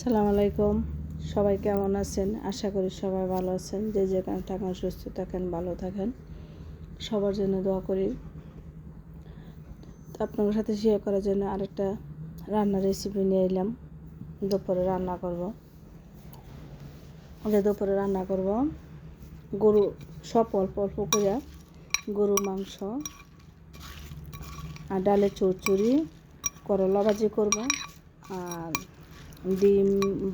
সালাম আলাইকুম। সবাই কেমন আছেন? আশা করি সবাই ভালো আছেন। যে যেখানে থাকেন, সুস্থ থাকেন, ভালো থাকেন। সবার জন্য দোয়া করি। আপনাদের সাথে শেয়ার করার জন্য আরেকটা রান্নার রেসিপি নিয়ে এলাম। দুপুরে রান্না করব। যে দুপুরে রান্না করব। গরু সব অল্প অল্প করে গরু মাংস আর ডালের চচ্চড়ি, করলা ভাজি করব আর ডিম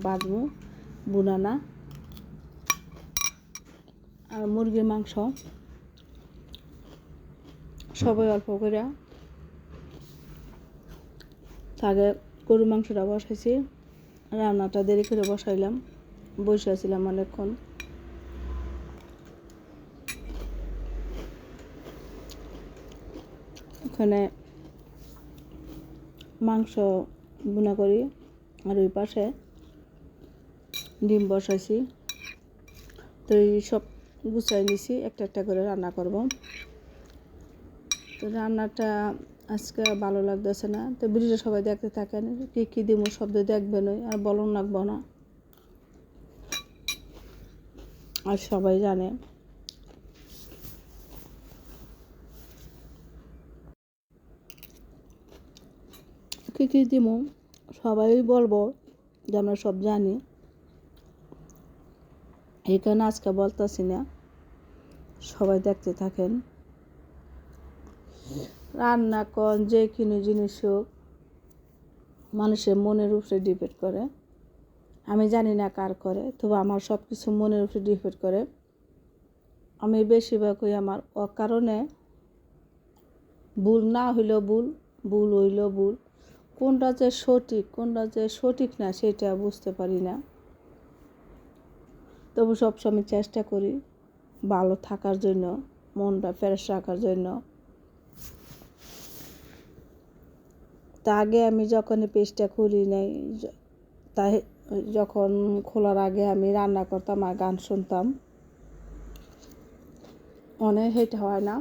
বাজবো, বুনানা আর মুরগির মাংস। সবাই অল্প করে। আগে গরুর মাংসটা বসাইছি। রান্নাটা দেরি করে বসাইলাম বসেছিলাম অনেকক্ষণ। ওখানে মাংস বুনা করি। আর ওই পাশে ডিম বসাইছি। তো এই সব গুছাই নিছি, একটা একটা করে রান্না করব। তো রান্নাটা আজকে ভালো লাগতেছে না। তো ভিডিওটা সবাই দেখতে থাকেন, কী কী দিব শব্দ দেখবেন আর বলন লাগবো না। আর সবাই জানে। কী কী দিব সবাই বলব যে আমরা সব জানি। এই কারণে আজকে বলতেছি না, সবাই দেখতে থাকেন। রান্না কর, যে কোনো জিনিস হোক, মানুষের মনের উপরে ডিপেন্ড করে। আমি জানি না কার করে, তবু আমার সব কিছু মনের উপরে ডিপেন্ড করে। আমি বেশিরভাগ ওই আমার অকারণে ভুল না হইলেও ভুল ভুল হইলেও ভুল। কোনটা যে সঠিক কোনটা যে সঠিক না সেটা বুঝতে পারি না। তবু সবসময় চেষ্টা করি ভালো থাকার জন্য, মনটা ফ্রেশ রাখার জন্য। তা আগে আমি যখন পেজটা খুলি নাই তাই যখন খোলার আগে আমি রান্না করতাম আর গান শুনতাম, অনেক হেট হয় না।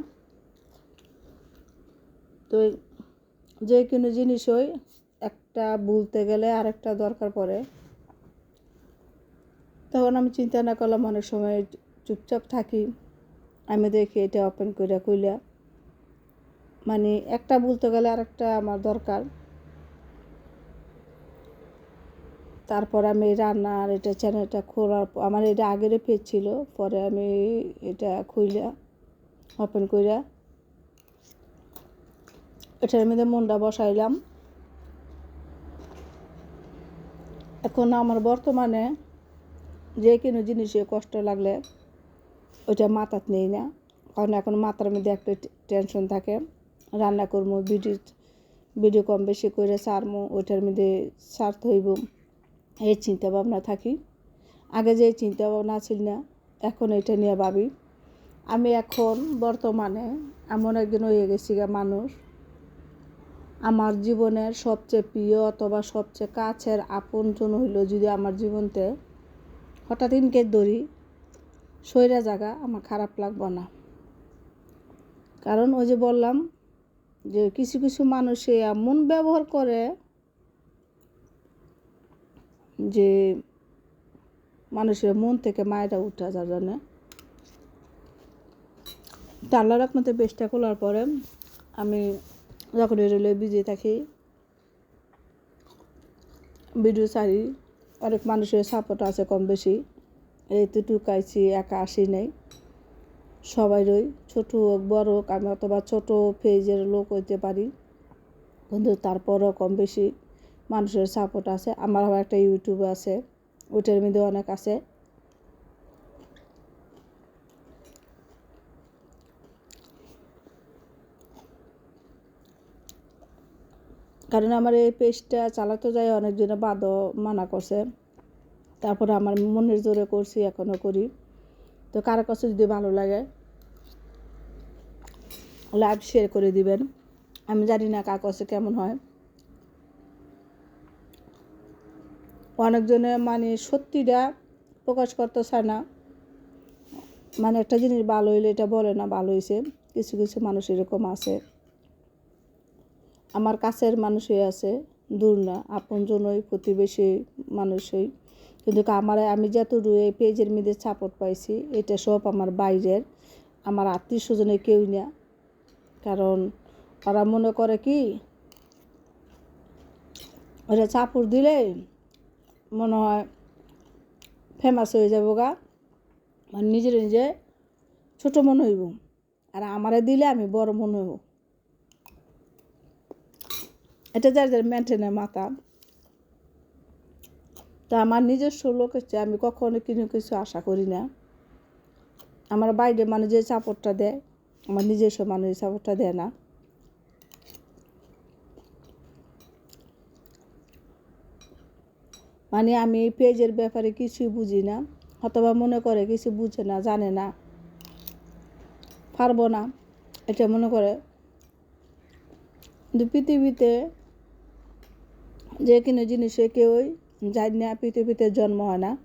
তো যে কোনো জিনিস ওই একটা ভুলতে গেলে আরেকটা দরকার পড়ে। তখন আমি চিন্তা না করলাম, অনেক সময় চুপচাপ থাকি। আমি দেখি এটা ওপেন করে কইলা। মানে একটা বলতে গেলে আরেকটা আমার দরকার। তারপর আমি রান্নার এটা চ্যানেলটা খোলার আমার এটা আগের পেজ ছিল, পরে আমি এটা খুইলা ওপেন কইরা এটার মধ্যে মনটা বসাইলাম। এখন আমার বর্তমানে যে কোনো জিনিসে কষ্ট লাগলে ওইটা মাথাত নেই না। কারণ এখন মাথার মধ্যে একটা টেনশন থাকে। রান্না করব, ভিডিও ভিডিও কম বেশি করে সারমো, ওইটার মধ্যে সারতে হইব। এই চিন্তা ভাবনা থাকি। আগে যে চিন্তা ভাবনা ছিল না, এখন এটা নিয়ে ভাবি। আমি এখন বর্তমানে এমন একজন হয়ে গেছি মানুষ আমার জীবনের সবচেয়ে প্রিয় অথবা সবচেয়ে কাছের আপন আপনজন হইল যদি আমার জীবনতে হঠাৎ ইনকে ধরি সৈরা জায়গা আমার খারাপ লাগবে না। কারণ ওই যে বললাম যে কিছু কিছু মানুষে এমন ব্যবহার করে যে মানুষের মন থেকে মায়েরা উঠা যার জন্য। তা আল্লাহ রকমতে বেশটা খোলার পরে আমি যখন রেলে বিজে থাকি, ভিডিও সারি অনেক মানুষের সাপোর্ট আছে কম বেশি। এই তো টুকাইছি একা আসি নেই। সবাই রই, ছোটো হোক, বড় হোক, আমি অথবা ছোটো ফেজের লোক হইতে পারি। কিন্তু তারপরও কম বেশি মানুষের সাপোর্ট আছে। আমার আবার একটা ইউটিউব আছে, ওইটার মধ্যে অনেক আছে। কারণ আমার এই পেজটা চালাতে যাই অনেকজনে বাদও মানা করছে। তারপরে আমার মনের জোরে করছি এখনও করি। তো কারও কাছে যদি ভালো লাগে লাইভ শেয়ার করে দিবেন। আমি জানি না কার কাছে কেমন হয়। অনেকজনে মানে সত্যিটা প্রকাশ করতে চায় না। মানে একটা জিনিস ভালো হইলে এটা বলে না, ভালো হয়েছে কিছু কিছু মানুষ এরকম আছে। আমার কাছের মানুষই আছে, দূর না, আপনজনই, প্রতিবেশী মানুষই। কিন্তু আমার, আমি যতটুকু এই পেজের মধ্যে সাপোর্ট পাইছি, এটা সব আমার বাইরের, আমার আত্মীয় স্বজনে কেউ না। কারণ ওরা মনে করে কি, ওরা চাপড় দিলে মনে হয় ফেমাস হয়ে যাব গা নিজের নিজে ছোট মনে হইব। আর আমারে দিলে আমি বড় মনে হইব। এটা যার যার মেনটেনের মাথা। তা আমার নিজস্ব লোক হচ্ছে, আমি কখনো কোনো কিছু আশা করি না। আমার বাইরে মানুষ যে সাপোর্টটা দেয়, আমার নিজস্ব মানুষ সাপোর্টটা দেয় না। মানে আমি এই পেজের ব্যাপারে কিছুই বুঝি না, অথবা মনে করে কিছু বুঝে না, জানে না। পারব না, এটা মনে করে। কিন্তু পৃথিবীতে যে কোনো জিনিসে কেউই জানি না, পৃথিবীতে জন্ম হয় না।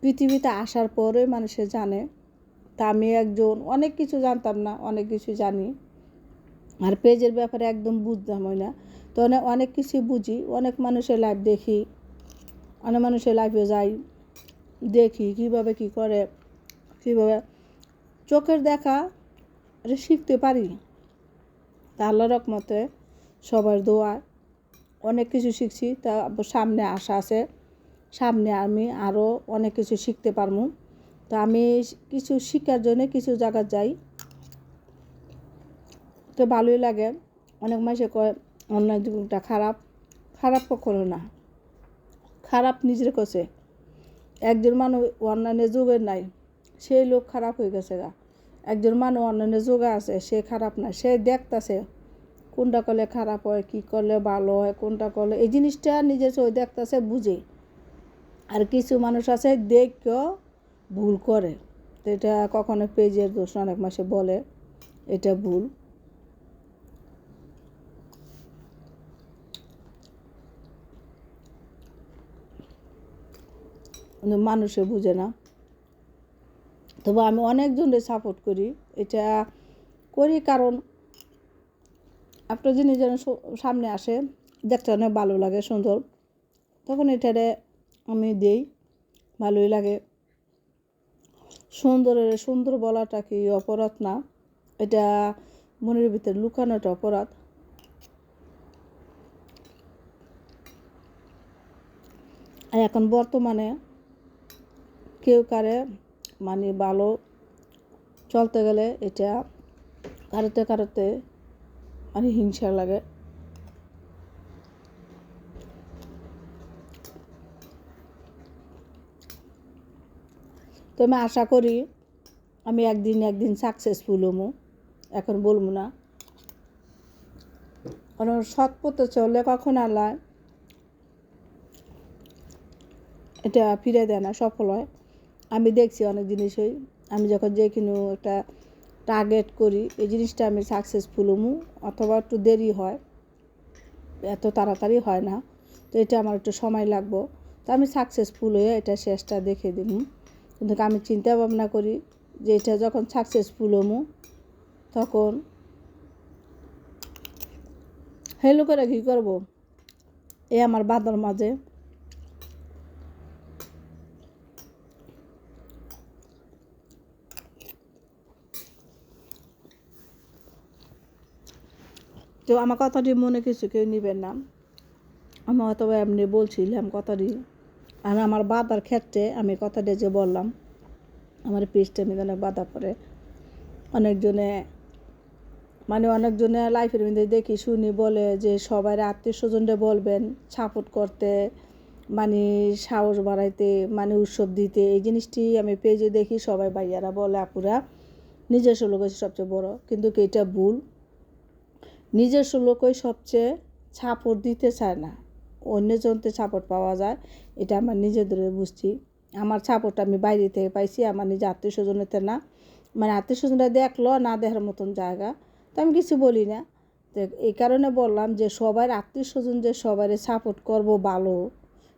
পৃথিবীতে আসার পরে মানুষে জানে। তা আমি একজন, অনেক কিছু জানতাম না, অনেক কিছু জানি। আর পেজের ব্যাপারে একদম বুঝতাম না। তো অনেক কিছু বুঝি, অনেক মানুষের লাইফ দেখি। অনেক মানুষের লাইফে যাই, দেখি কীভাবে কী করে, কীভাবে। চোখের দেখা শিখতে পারি। তা আল্লাহ রকমতে সবার দোয়ায় অনেক কিছু শিখছি, তা সামনে আশা আছে। সামনে আমি আরও অনেক কিছু শিখতে পারব। তো আমি কিছু শিক্ষার জন্য কিছু জায়গা যাই। তো ভালোই লাগে। অনেক মাসে কয় অনলাইন যুগটা খারাপ। খারাপ কখনো না। খারাপ নিজের কাছে। একজন মানুষ অনলাইনে যুগের নাই, সেই লোক খারাপ হয়ে গেছে গা। একজন মানুষ অনলাইনে যোগা আছে, সে খারাপ না, সে দেখতাছে কোনটা করলে খারাপ হয়, কী করলে ভালো হয়, কোনটা করলে, এই জিনিসটা নিজের চোখে দেখতেছে, বুঝে। আর কিছু মানুষ আছে, দেখেও ভুল করে। তো এটা কখনো পেজের দোষ অনেক মাসে বলে, এটা ভুল। মানুষে বুঝে না। তবে আমি অনেকজনের সাপোর্ট করি। এটা করি কারণ একটা জিনিস যেন সামনে আসে, দেখতে অনেক ভালো লাগে, সুন্দর, তখন এটারে আমি দেই, ভালোই লাগে। সুন্দরের, সুন্দর বলাটা কি অপরাধ না? এটা মনের ভিতরে লুকানোটা অপরাধ। আর এখন বর্তমানে কেউ কারে মানে ভালো চলতে গেলে এটা কারোতে কারোতে মানে হিংসা লাগে। তো আমি আশা করি আমি একদিন একদিন সাকসেসফুল হমু এখন বলব না। কারণ সৎ পথে চললে কখন আল্লাহ এটা ফিরে দেয় না, সফল হয়। আমি দেখছি অনেক জিনিসই। আমি যখন যে কোনো একটা টার্গেট করি, এই জিনিসটা আমি সাকসেসফুল হমু, অথবা একটু দেরি হয়, এত তাড়াতাড়ি হয় না, তো এটা আমার একটু সময় লাগবো। তো আমি সাকসেসফুল হয়ে এটা শেষটা দেখে দিন কিন্তু আমি চিন্তা ভাবনা করি যে এটা যখন সাকসেসফুল হমু, তখন হেলো করে কী করব? এ আমার বাদর মাঝে তো আমার কথাটি মনে কিছু কেউ নেবেন না। আমি হয়তো এমনি বলছিলাম কথাটি আর আমার বাধার ক্ষেত্রে আমি কথাটি যে বললাম, আমার পেজটা মধ্যে অনেক বাধা পড়ে। অনেকজনে মানে অনেকজনে লাইফের মধ্যে দেখি, শুনি বলে যে সবাই আত্মীয় স্বজনরে বলবেন সাপোর্ট করতে মানে সাহস বাড়াইতে মানে উৎসব দিতে। এই জিনিসটি আমি পেজে দেখি, সবাই ভাইয়ারা বলে, আপুরা, নিজস্ব লোক সবচেয়ে বড়। কিন্তু কি এটা ভুল? নিজস্ব লোকই সবচেয়ে সাপোর্ট দিতে চায় না। অন্যজনতে সাপোর্ট পাওয়া যায়, এটা আমার নিজেদের বুঝছি। আমার সাপোর্ট আমি বাইরে থেকে পাইছি, আমার নিজে আত্মীয় স্বজনেতে না। মানে আত্মীয় স্বজনরা দেখল, না দেখার মতন জায়গা। তো আমি কিছু বলি না। তো এই কারণে বললাম যে, সবার আত্মীয় স্বজন যে সবাই সাপোর্ট করব ভালো।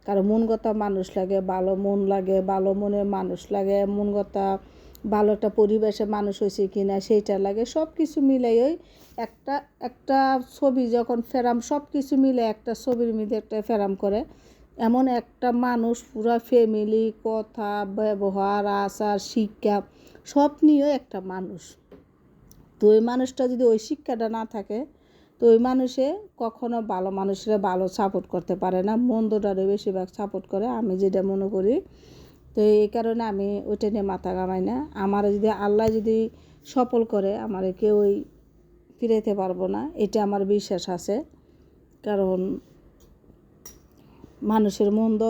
কারণ মন কথা মানুষ লাগে, ভালো মন লাগে, ভালো মনের মানুষ লাগে, মন কথা ভালো একটা পরিবেশে মানুষ হয়েছে কি না সেইটা লাগে সব কিছু মিলাই ওই একটা একটা ছবি যখন ফেরাম সব কিছু মিলে একটা ছবির মধ্যে একটা ফেরাম করে। এমন একটা মানুষ, পুরা ফ্যামিলি কথা, ব্যবহার, আচার, শিক্ষা, সব নিয়েও একটা মানুষ। তো ওই মানুষটা যদি ওই শিক্ষাটা না থাকে, তো ওই মানুষে কখনো ভালো মানুষরা ভালো সাপোর্ট করতে পারে না মন্দটারে বেশিরভাগ সাপোর্ট করে। আমি যেটা মনে করি তো এই কারণে আমি ওইটা নিয়ে মাথা কামাই না। আমার যদি আল্লাহ যদি সফল করে, আমার কেউই ফিরাইতে পারব না। এটা আমার বিশ্বাস আছে। কারণ মানুষের মন্দ,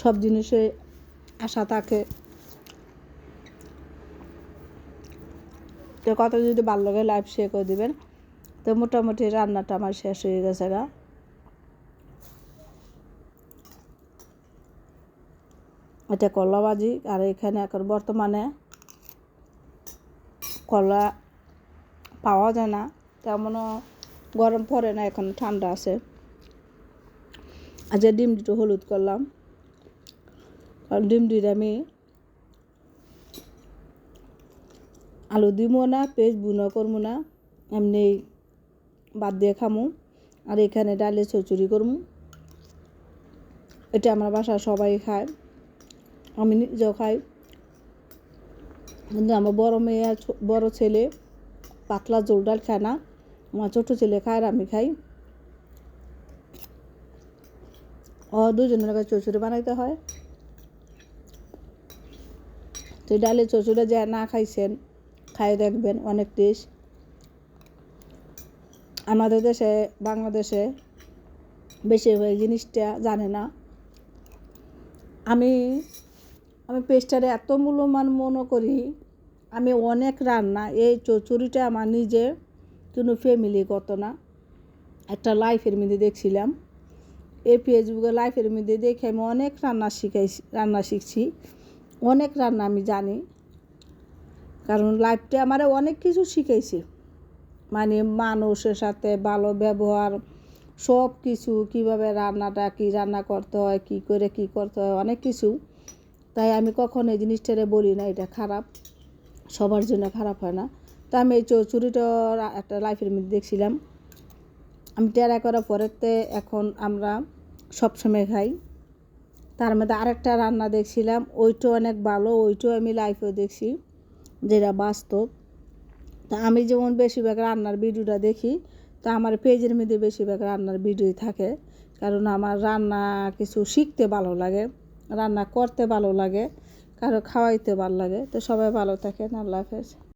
সব জিনিসে আশা থাকে। তো কথা যদি ভালো লাগে লাইভ শেয়ার করে দেবেন। তো মোটামুটি রান্নাটা আমার শেষ হয়ে গেছে গা। এটা কলা ভাজি আর এখানে এখন বর্তমানে কলা পাওয়া যায় না, তেমনও গরম পড়ে না, এখন ঠান্ডা আছে। আজকে ডিম দুটো হলুদ করলাম। ডিম দুটো আমি আলু দিমো না পেঁয়াজ বুনো করব না এমনি বাদ দিয়ে খামু। আর এখানে ডালে চচুরি করব এটা আমার বাসা সবাই খায়। আমি নিজেও খাই। কিন্তু আমার বড় মেয়ে আর বড় ছেলে পাতলা জোল ডাল খায় না। আমার ছোটো ছেলে খায় আর আমি খাই। ও দুজনের কাছে চচুরি বানাইতে হয়। তো ডালে চচুরে যা না খাইছেন খাই দেখবেন অনেক টেস্ট। আমাদের দেশে, বাংলাদেশে বেশিরভাগ জিনিসটা জানে না। আমি আমি পেস্টারে এত মূল্যমান মনে করি, আমি অনেক রান্না, এই চচুরিটা আমার নিজে, কোনো ফ্যামিলিগত না। একটা লাইফের মধ্যে দেখছিলাম। এই ফেসবুকে লাইফের মধ্যে দেখে আমি অনেক রান্না শিখাইছি, রান্না শিখছি। অনেক রান্না আমি জানি। কারণ লাইফটা আমার অনেক কিছু শিখাইছে। মানে মানুষের সাথে ভালো ব্যবহার সব কিছু কীভাবে রান্নাটা, কী রান্না করতে হয়, কী করে, কী করতে হয়, অনেক কিছু। তাই আমি কখনো এই জিনিসটারে বলি না, এটা খারাপ। সবার জন্য খারাপ হয় না। তা আমি এই চচুরিটা একটা লাইফের মধ্যে দেখছিলাম। আমি টেরা করার পরেতে এখন আমরা সবসময় খাই। তার মধ্যে আরেকটা রান্না দেখছিলাম, ওইটাও অনেক ভালো, ওইটাও আমি লাইফেও দেখছি, যেটা বাস্তব। তা আমি যেমন বেশিরভাগ রান্নার ভিডিওটা দেখি, তা আমার পেজের মধ্যে বেশিরভাগ রান্নার ভিডিওই থাকে। কারণ আমার রান্না কিছু শিখতে ভালো লাগে। রান্না করতে ভালো লাগে কারও খাওয়াইতে ভালো লাগে। তো সবাই ভালো থাকেন আল্লাহ হাফেজ।